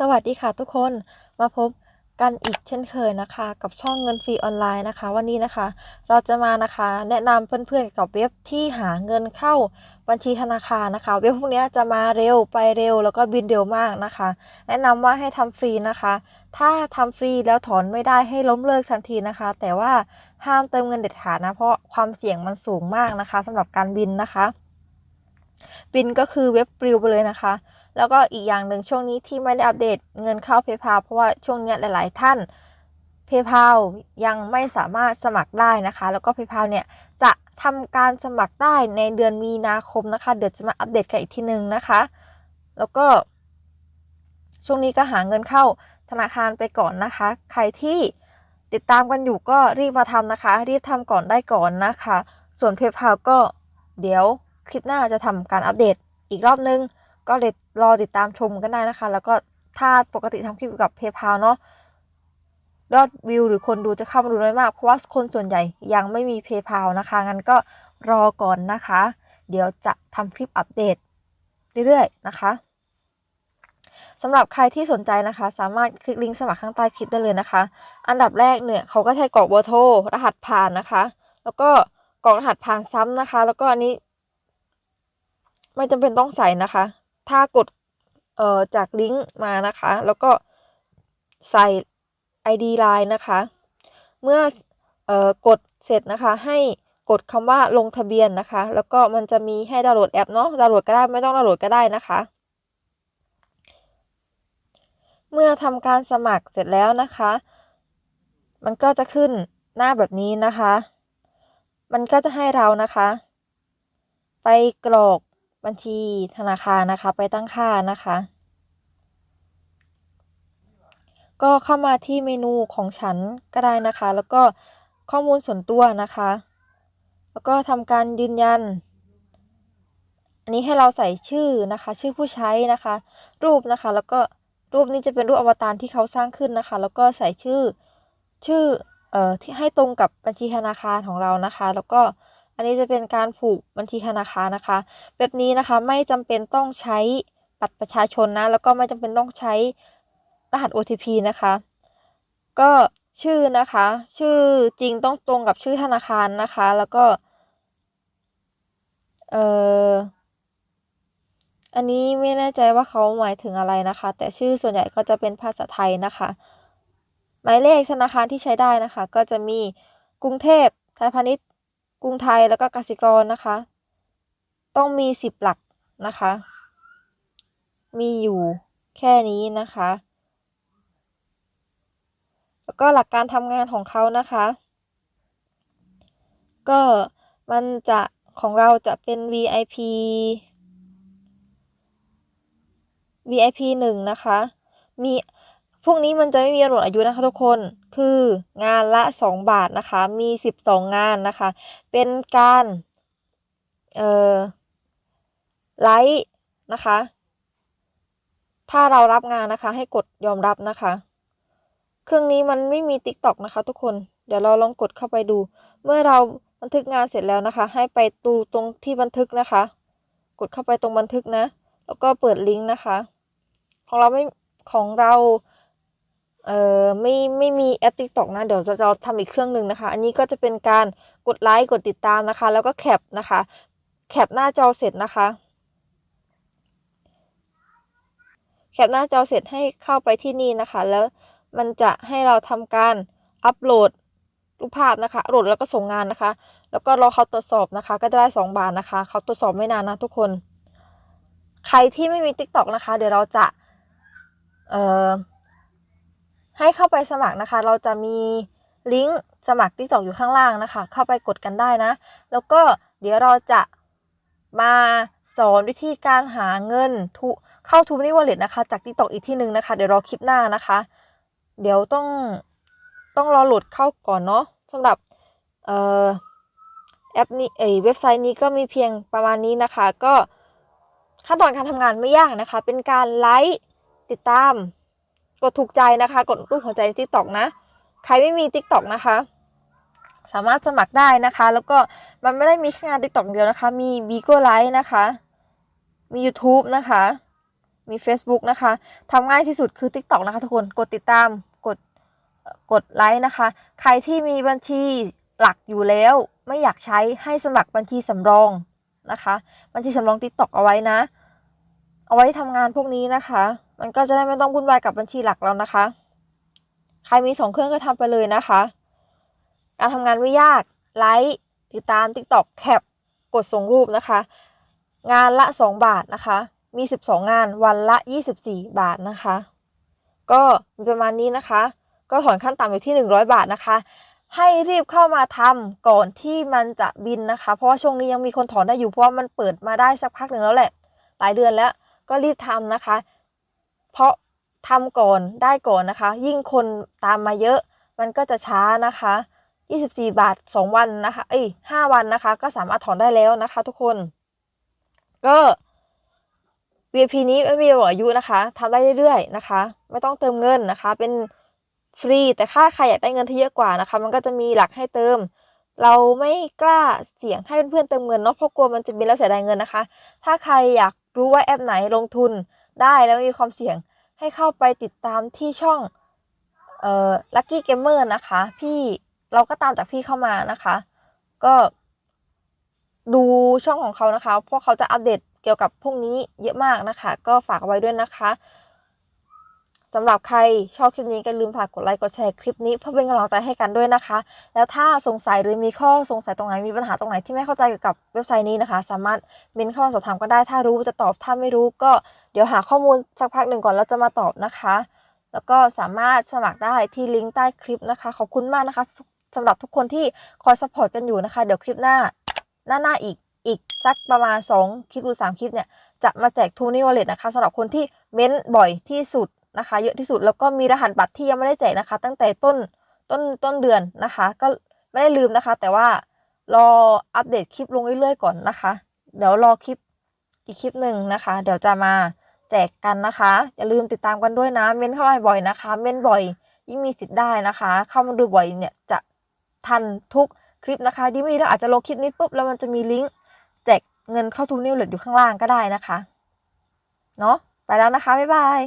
สวัสดีค่ะทุกคนมาพบกันอีกเช่นเคยนะคะ กับช่องเงินฟรีออนไลน์นะคะ วันนี้นะคะ เราจะมานะคะ แนะนำเพื่อนๆเกี่ยวกับเว็บที่หาเงินเข้าบัญชีธนาคารนะคะ เว็บพวกนี้จะมาเร็วไปเร็ว แล้วก็บินเร็วมากนะคะ แนะนำว่าให้ทำฟรีนะคะ ถ้าทำฟรีแล้วถอนไม่ได้ให้ล้มเลิกทันทีนะคะ แต่ว่าห้ามเติมเงินเด็ดขาดนะเพราะความเสี่ยงมันสูงมากนะคะสำหรับการบินนะคะ บินก็คือเว็บปลิวไปเลยนะคะ แล้วก็อีกอย่างหนึ่งช่วงนี้ที่ไม่ได้อัปเดตเงินเข้า PayPal เพราะว่าช่วงนี้หลาย ๆ ท่าน PayPal ยังไม่สามารถสมัครได้นะคะ แล้วก็ PayPal เนี่ยจะทำการสมัครได้ในเดือนมีนาคมนะคะ เดี๋ยวจะมาอัปเดตกันอีกทีหนึ่งนะคะ แล้วก็ ช่วงนี้ก็หาเงินเข้าธนาคารไปก่อนนะคะ ใครที่ติดตามกันอยู่ก็รีบมาทำนะคะ รีบทำก่อนได้ก่อนนะคะ ส่วน PayPal ก็เดี๋ยวคลิปหน้าจะทำการอัปเดตอีกรอบนึง ก็เลยรอติดตามชมกันได้นะคะ แล้วก็ถ้าปกติทำคลิปกับ PayPal เนาะยอดวิวหรือคนดูจะเข้ามาดูน้อยมาก เพราะว่าคนส่วนใหญ่ยังไม่มี PayPal นะคะงั้นก็รอก่อนนะคะ เดี๋ยวจะทำคลิปอัปเดตเรื่อยๆนะคะสำหรับใครที่สนใจนะคะ สามารถคลิกลิงก์สมัครข้างใต้คลิปได้เลยนะคะ อันดับแรกเนี่ยเขาก็ใช้กรอกเบอร์โทรรหัสผ่านนะคะ แล้วก็กรอกรหัสผ่านซ้ำนะคะ แล้วก็อันนี้ ไม่จำเป็นต้องใส่นะคะ ถ้ากดเอ่อจากลิงก์มานะคะ แล้วก็ใส่ ID Line นะคะ เมื่อเอ่อกดเสร็จนะคะ ให้กดคำว่าลงทะเบียนนะคะ แล้วก็มันจะมีให้ดาวน์โหลดแอปเนาะดาวน์โหลดก็ได้ไม่ต้องดาวน์โหลดก็ได้นะคะ เมื่อทำการสมัครเสร็จแล้วนะคะ มันก็จะขึ้นหน้าแบบนี้นะคะ มันก็จะให้เรานะคะ ไปกรอก บัญชีธนาคารนะคะ ไปตั้งค่านะคะ ก็เข้ามาที่เมนูของฉันก็ได้นะคะ แล้วก็ข้อมูลส่วนตัวนะคะ แล้วก็ทำการยืนยัน อันนี้ให้เราใส่ชื่อนะคะ ชื่อผู้ใช้นะคะ รูปนะคะ แล้วก็รูปนี้จะเป็นรูปอวตารที่เขาสร้างขึ้นนะคะ แล้วก็ใส่ชื่อชื่อเอ่อที่ให้ตรงกับบัญชีธนาคารของเรานะคะ แล้วก็ อันนี้จะเป็นการผูกบัญชีธนาคารนะคะแบบนี้นะคะไม่จำเป็นต้องใช้บัตรประชาชนนะ แล้วก็ไม่จำเป็นต้องใช้รหัส OTP นะคะ ก็ชื่อนะคะ ชื่อจริงต้องตรงกับชื่อธนาคารนะคะ แล้วก็เอ่ออันนี้ไม่แน่ใจว่าเขาหมายถึงอะไรนะคะ แต่ชื่อส่วนใหญ่ก็จะเป็นภาษาไทยนะคะ หมายเลขธนาคารที่ใช้ได้นะคะ ก็จะมีกรุงเทพไทยพาณิชย์ กรุงไทยแล้วก็กสิกรนะคะ ต้องมีสิบหลักนะคะ มีอยู่แค่นี้นะคะ แล้วก็หลักการทำงานของเขานะคะ ก็มันจะของเราจะเป็น VIP VIP หนึ่งนะคะ มี พวกนี้มันจะไม่มีกำหนดอายุนะคะทุกคน คืองานละสองบาทนะคะ มีสิบสองงานนะคะ เป็นการ เอ่อ ไลค์นะคะ ถ้าเรารับงานนะคะ ให้กดยอมรับนะคะ เครื่องนี้มันไม่มี TikTok นะคะ ทุกคน เดี๋ยวเราลองกดเข้าไปดู เมื่อเราบันทึกงานเสร็จแล้วนะคะ ให้ไปตูตรงที่บันทึกนะคะ กดเข้าไปตรงบันทึกนะ แล้วก็เปิดลิงก์นะคะ ของเราไม่ ของเรา เอ่อไม่ไม่มีแอป TikTok นะ เดี๋ยวจะจะทำอีกเครื่องหนึ่งนะคะ อันนี้ก็จะเป็นการกดไลค์กดติดตามนะคะ แล้วก็แคปนะคะ แคปหน้าจอเสร็จนะคะ แคปหน้าจอเสร็จให้เข้าไปที่นี่นะคะ แล้วมันจะให้เราทำการอัปโหลดรูปภาพนะคะโหลดแล้วก็ส่งงานนะคะ แล้วก็รอเขาตรวจสอบนะคะ ก็จะได้สองบาทนะคะ เขาตรวจสอบไม่นานนะทุกคน ใครที่ไม่มี TikTok นะคะ เดี๋ยวเราจะ เอ่อ ให้เข้าไปสมัครนะคะ เราจะมีลิงก์สมัคร TikTok อยู่ข้างล่างนะคะ เข้าไปกดกันได้นะ แล้วก็เดี๋ยวเราจะมาสอนวิธีการหาเงินทุเข้าทูนี่วอลเล็ตนะคะ จาก TikTok อีกที่หนึ่งนะคะ เดี๋ยวรอคลิปหน้านะคะ เดี๋ยวต้องต้องรอโหลดเข้าก่อนเนาะสำหรับเอ่อแอปนี้เอยเว็บไซต์นี้ก็มีเพียงประมาณนี้นะคะ ก็ขั้นตอนการทำงานไม่ยากนะคะ เป็นการไลค์ติดตาม กดถูกใจนะคะ กดรูปหัวใจใน TikTok นะ ใครไม่มี TikTok นะคะ สามารถสมัครได้นะคะ แล้วก็มันไม่ได้มีแค่งาน TikTok เดียวนะคะ มี Bigo Live นะคะ มี YouTube นะคะ มี Facebook นะคะทำง่ายที่สุดคือ TikTok นะคะทุกคนกดติดตามกดกดไลค์นะคะ ใครที่มีบัญชีหลักอยู่แล้ว ไม่อยากใช้ให้สมัครบัญชีสำรองนะคะ บัญชีสำรอง TikTok เอาไว้นะ เอาไว้ทำงานพวกนี้นะคะ มันก็จะได้ไม่ต้องวุ่นวายกับบัญชีหลักเรานะคะ ใครมีสองเครื่องก็ทำไปเลยนะคะ การทำงานไม่ยาก ไลค์ ติดตาม TikTok แคป กดส่งรูปนะคะ งานละ 2 บาทนะคะ มี 12 งาน วันละ 24 บาทนะคะ ก็มีประมาณนี้นะคะ ก็ถอนขั้นต่ำอยู่ที่ 100 บาทนะคะ ให้รีบเข้ามาทำก่อนที่มันจะบินนะคะ เพราะว่าช่วงนี้ยังมีคนถอนได้อยู่เพราะว่ามันเปิดมาได้สักพักหนึ่งแล้วแหละ หลายเดือนแล้ว ก็รีบทำนะคะ เพราะทำก่อนได้ก่อนนะคะ ยิ่งคนตามมาเยอะ มันก็จะช้านะคะ 24 บาท 2 วันนะคะ เอ้ย5วันนะคะ ก็สามารถถอนได้แล้วนะคะ ทุกคน ก็ VIP นี้ไม่มีหมดอายุนะคะทำได้เรื่อยๆนะคะ ไม่ต้องเติมเงินนะคะ เป็นฟรี แต่ถ้าใครอยากได้เงินที่เยอะกว่านะคะ มันก็จะมีหลักให้เติม เราไม่กล้าเสี่ยงให้เพื่อนๆเติมเงินเนาะ เพราะกลัวมันจะบินแล้วเสียดายเงินนะคะ ถ้าใครอยากรู้ว่าแอปไหนลงทุน ได้แล้วมีความเสี่ยงให้เข้าไปติดตามที่ช่องเอ่อ Lucky Gamer นะคะ พี่เราก็ตามจากพี่เข้ามานะคะ ก็ดูช่องของเขานะคะ เพราะเขาจะอัปเดตเกี่ยวกับพวกนี้เยอะมากนะคะ ก็ฝากเอาไว้ด้วยนะคะ สำหรับใครชอบคลิปนี้ก็ลืมฝากกดไลค์กดแชร์คลิปนี้เพื่อเป็นกำลังใจให้กันด้วยนะคะ แล้วถ้าสงสัยหรือมีข้อสงสัยตรงไหนมีปัญหาตรงไหนที่ไม่เข้าใจเกี่ยวกับเว็บไซต์นี้นะคะ สามารถเมนเข้ามาสอบถามก็ได้ ถ้ารู้จะตอบถ้าไม่รู้ก็เดี๋ยวหาข้อมูลสักพักหนึ่งก่อนแล้วจะมาตอบนะคะ แล้วก็สามารถสมัครได้ที่ลิงก์ใต้คลิปนะคะ ขอบคุณมากนะคะสำหรับทุกคนที่คอยสปอร์ตกันอยู่นะคะ เดี๋ยวคลิปหน้า หน้าหน้าอีกอีกสักประมาณ 2 คลิปหรือ 3 คลิปเนี่ย จะมาแจกทูนี่วอลเล็ตนะคะสำหรับคนที่เม้นบ่อยที่สุด นะคะ เยอะที่สุดแล้วก็มีรหัสบัตรที่ยังไม่ได้แจกนะคะ ตั้งแต่ต้นต้นต้นเดือนนะคะ ก็ไม่ได้ลืมนะคะ แต่ว่ารออัปเดตคลิปลงเรื่อยๆก่อนนะคะ เดี๋ยวรอคลิปอีกคลิปหนึ่งนะคะ เดี๋ยวจะมาแจกกันนะคะ อย่าลืมติดตามกันด้วยนะ เม้นเข้ามาบ่อยนะคะ เม้นบ่อยยิ่งมีสิทธิ์ได้นะคะ เข้ามาดูบ่อยเนี่ยจะทันทุกคลิปนะคะดีไม่ดีเราอาจจะลงคลิปนี้ปุ๊บแล้วมันจะมีลิงก์แจกเงินเข้าทูนิวเลตอยู่ข้างล่างก็ได้นะคะ เนาะไปแล้วนะคะ บ๊ายบาย